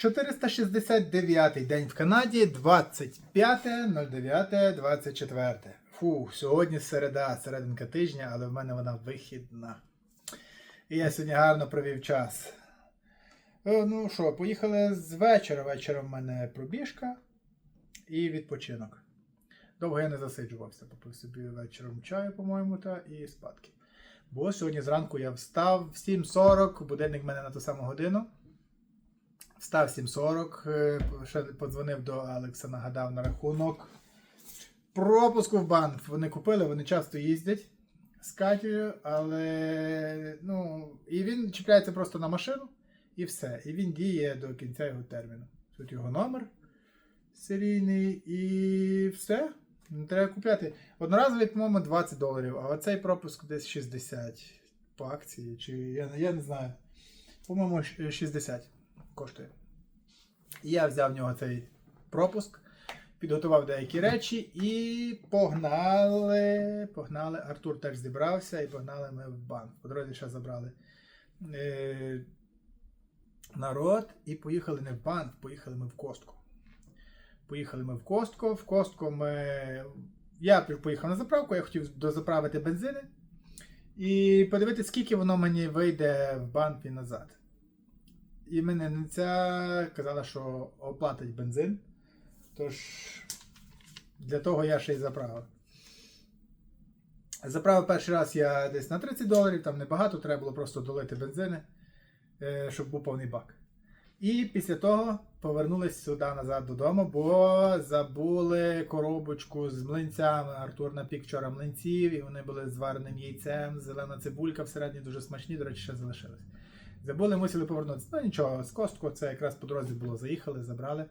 469 день в Канаді, 25.09.24. Фу, сьогодні середа, серединка тижня, але в мене вона вихідна. І я сьогодні гарно провів час. Е, Ну що, поїхали з вечора. Вечором в мене пробіжка і відпочинок. Довго я не засиджувався, попив собі вечором чаю, по-моєму, та і спадки. Бо сьогодні зранку я встав в 7.40, будильник в мене на ту саму годину. Встав 7.40, е, ще подзвонив до Алекса, нагадав на рахунок пропуску в банк. Вони купили, вони часто їздять з Катєю, але ну, і він чіпляється просто на машину і все. І він діє до кінця його терміну. Тут його номер серійний і все. Не треба купляти. Одноразовий, по-моєму, 20 доларів, а оцей пропуск десь 60 по акції, чи я, я не знаю. По-моєму, 60 коштує. Я взяв в нього цей пропуск, підготував деякі речі і погнали. Погнали. Артур теж зібрався і погнали ми в банк. По дорозі ще забрали е, народ і поїхали не в банк, поїхали ми в костку. Поїхали ми в Костко. В Костко ми. Я поїхав на заправку, я хотів дозаправити бензини і подивитися, скільки воно мені вийде в банк і назад. І мене казала, що оплатить бензин. Тож для того я ще й заправив. Заправив перший раз я десь на 30 доларів, там небагато, треба було просто долити бензини, е, щоб був повний бак. І після того повернулись сюди назад додому, бо забули коробочку з млинцями. Артур напік вчора млинців, і вони були з вареним яйцем, зелена цибулька всередині дуже смачні, до речі, ще залишились. Забули, мусили повернутися. Ну нічого, з костку це якраз по дорозі було. Заїхали, забрали.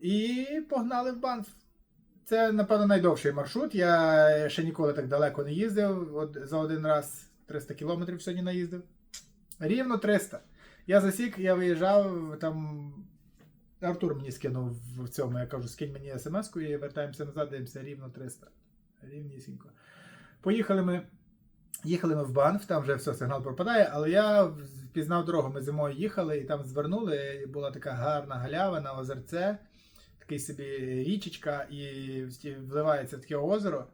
І погнали в банк. Це, напевно, найдовший маршрут. Я ще ніколи так далеко не їздив. От за один раз 300 кілометрів сьогодні наїздив. Рівно 300. Я засік, я виїжджав, там Артур мені скинув в цьому, я кажу, скинь мені смс-ку і вертаємося назад, дивимося рівно 300. Рівнісінько. Поїхали ми. Їхали ми в Банф, там вже все, сигнал пропадає, але я впізнав дорогу. Ми зимою їхали і там звернули. І була така гарна галява на озерце, такий собі річечка, і вливається таке озеро.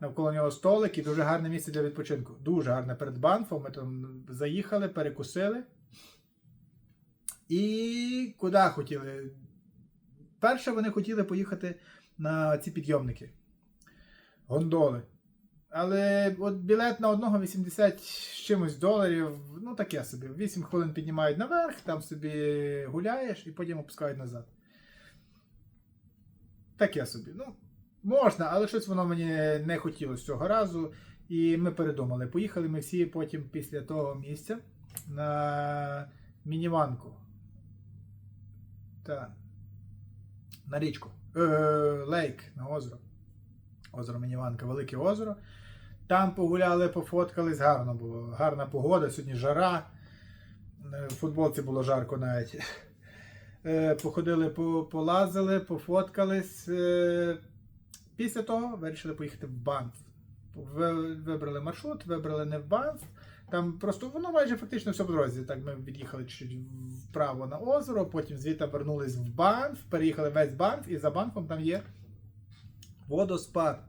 Навколо нього столик і дуже гарне місце для відпочинку. Дуже гарне перед Банфом. Ми там заїхали, перекусили. І куди хотіли? Перше вони хотіли поїхати на ці підйомники. Гондоли. Але от білет на одного 80 з чимось доларів, ну таке собі. 8 хвилин піднімають наверх, там собі гуляєш і потім опускають назад. Таке собі. Ну, можна, але щось воно мені не хотілося цього разу. І ми передумали. Поїхали ми всі потім після того місця на мініванку. Так. На річку. Е, Лейк на озеро. Озеро Мініванка, велике озеро. Там погуляли, пофоткались, гарно було. Гарна погода, сьогодні жара. Е, В футболці було жарко навіть. Е, Походили, полазили, пофоткались. Е, Після того вирішили поїхати в Банф. Вибрали маршрут, вибрали не в Банф. Там просто воно майже фактично все по дорозі. Так ми від'їхали чуть вправо на озеро, потім звідти вернулись в Банф, переїхали весь Банф, і за Банфом там є водоспад.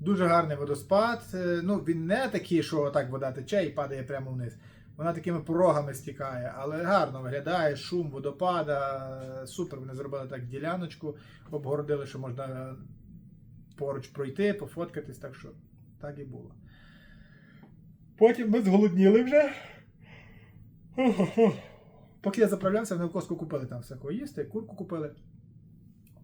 Дуже гарний водоспад. Е, Ну, він не такий, що так вода тече і падає прямо вниз. Вона такими порогами стікає, але гарно виглядає, шум водопада. Супер. Вони зробили так діляночку, обгородили, що можна поруч пройти, пофоткатись, так що так і було. Потім ми зголодніли вже. Поки я заправлявся, вони в коску купили там всякого їсти, курку купили.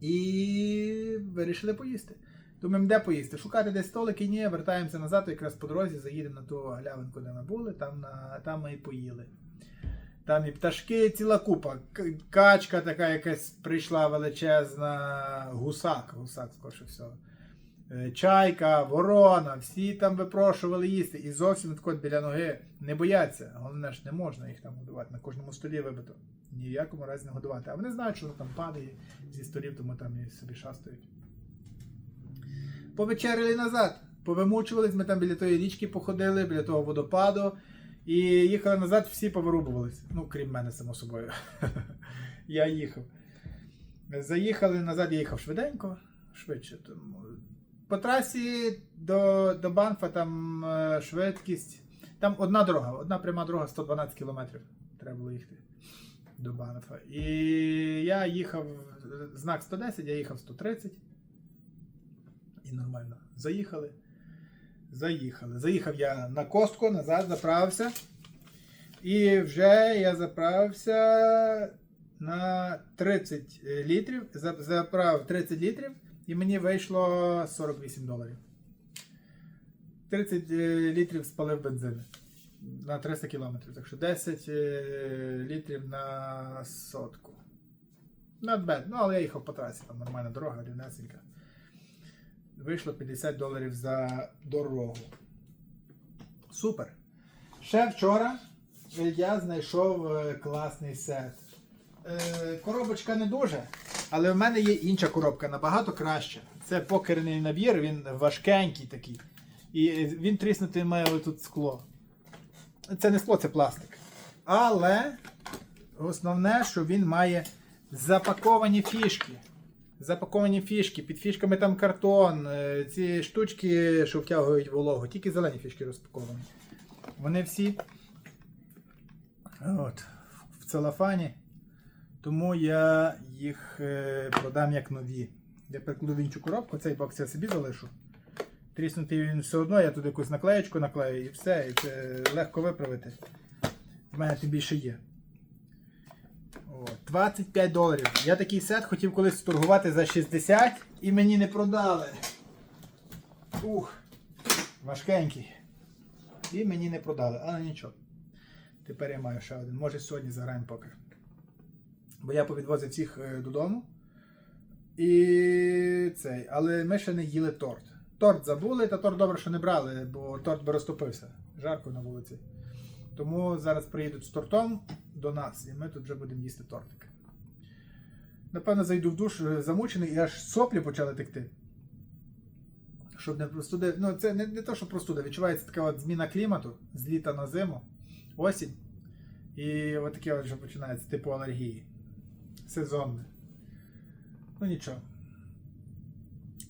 І вирішили поїсти. Думаємо, де поїсти? Шукати десь столики, ні, вертаємося назад, якраз по дорозі заїдемо на ту галявинку, де ми були, там, на, там ми і поїли. Там і пташки, ціла купа. Качка така якась прийшла величезна, гусак, гусак, скоріше всього. Е, Чайка, ворона, всі там випрошували їсти. І зовсім тако біля ноги не бояться. Головне ж не можна їх там годувати. На кожному столі вибито. Ні в якому разі не годувати. А вони знають, що там падає зі столів, тому там і собі шастають. Повечеряли назад. Повимучувались, ми там біля тої річки походили, біля того водопаду. І їхали назад, всі повирубувались. Ну, крім мене, само собою. Я їхав. Заїхали назад, я їхав швиденько, швидше. По трасі до, до Банфа там е, швидкість. Там одна дорога, одна пряма дорога 112 кілометрів. Треба було їхати до Банфа. І я їхав знак 110, я їхав 130. І нормально. Заїхали. Заїхали. Заїхав я на костку, назад заправився. І вже я заправився на 30 літрів. Заправив 30 літрів і мені вийшло 48 доларів. 30 е, літрів спалив бензину на 300 кілометрів. Так що 10 е, літрів на сотку. Not. Ну, але я їхав по трасі, там нормальна дорога, рівнесенька. Вийшло 50 доларів за дорогу. Супер. Ще вчора я знайшов е, класний сет. Е, Коробочка не дуже, але в мене є інша коробка, набагато краща. Це покерний набір, він важкенький такий. І він тріснутий має тут скло. Це не скло, це пластик. Але основне, що він має запаковані фішки. Запаковані фішки. Під фішками там картон, е, ці штучки, що втягують вологу. Тільки зелені фішки розпаковані. Вони всі от, в целофані. Тому я їх е, продам як нові. Я прикладу в іншу коробку, цей бокс я собі залишу. Тріснутий він все одно, я тут якусь наклеєчку наклею і все, і це легко виправити. В мене тим більше є. От, 25 доларів. Я такий сет хотів колись торгувати за 60 і мені не продали. Ух, важкенький. І мені не продали, але нічого. Тепер я маю ще один. Може сьогодні заграємо покер. Бо я повідвозив всіх е, додому. І цей. Але ми ще не їли торт. Торт забули, та торт добре, що не брали, бо торт би розтопився. Жарко на вулиці. Тому зараз приїдуть з тортом до нас, і ми тут вже будемо їсти тортик. Напевно, зайду в душ е, замучений і аж соплі почали текти. Щоб не простуди. Ну, це не, не то, що простуда. Відчувається така от зміна клімату з літа на зиму, осінь. І от таке вже починається, типу алергії. Сезонне. Ну нічого.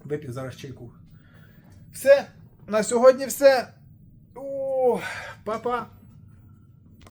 Вип'ю зараз чайку. Все. На сьогодні все. О, папа.